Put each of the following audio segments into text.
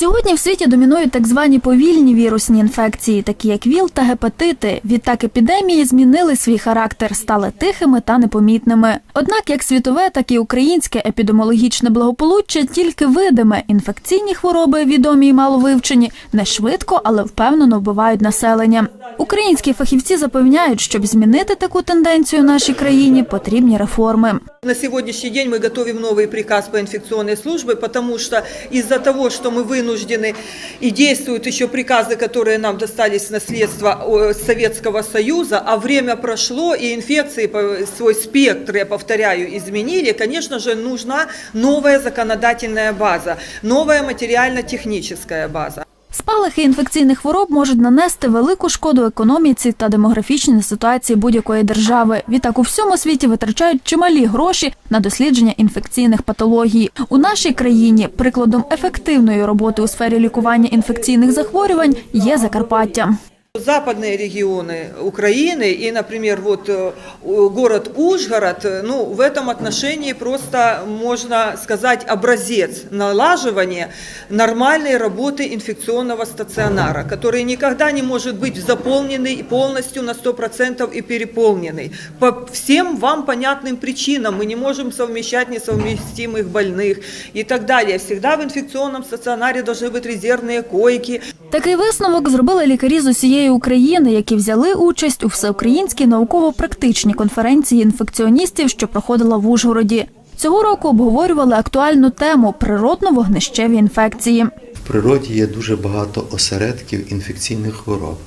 Сьогодні в світі домінують так звані повільні вірусні інфекції, такі як ВІЛ та гепатити. Відтак епідемії змінили свій характер, стали тихими та непомітними. Однак, як світове, так і українське епідеміологічне благополуччя тільки видиме. Інфекційні хвороби, відомі і маловивчені, не швидко, але впевнено вбивають населення. Українські фахівці запевняють, щоб змінити таку тенденцію в нашій країні, потрібні реформи. На сегодняшний день мы готовим новый приказ по инфекционной службе, потому что из-за того, что мы вынуждены и действуют еще приказы, которые нам достались наследство Советского Союза, а время прошло и инфекции свой спектр, я повторяю, изменили, конечно же, нужна новая законодательная база, новая материально-техническая база. Спалахи інфекційних хвороб можуть нанести велику шкоду економіці та демографічній ситуації будь-якої держави. Відтак у всьому світі витрачають чималі гроші на дослідження інфекційних патологій. У нашій країні прикладом ефективної роботи у сфері лікування інфекційних захворювань є Закарпаття. Западные регионы Украины и, например, вот э, город Ужгород, э, ну, в этом отношении просто можно сказать образец налаживания нормальной работы инфекционного стационара, который никогда не может быть заполненный полностью на 100% и переполненный. По всем вам понятным причинам мы не можем совмещать несовместимых больных и так далее. Всегда в инфекционном стационаре должны быть резервные койки, Такий висновок зробили лікарі з усієї України, які взяли участь у всеукраїнській науково-практичній конференції інфекціоністів, що проходила в Ужгороді. Цього року обговорювали актуальну тему природно-вогнищеві інфекції. В природі є дуже багато осередків інфекційних хвороб.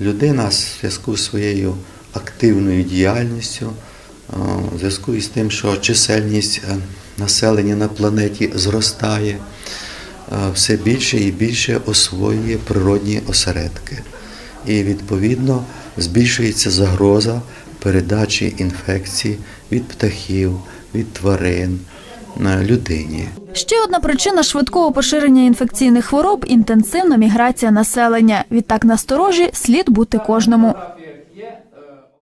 Людина в зв'язку з своєю активною діяльністю, е, в зв'язку із тим, що чисельність е, населення на планеті зростає, все більше і більше освоює природні осередки. І відповідно збільшується загроза передачі інфекцій від птахів, від тварин е, людині. Ще одна причина швидкого поширення інфекційних хвороб інтенсивна міграція населення. Відтак насторожі слід бути кожному.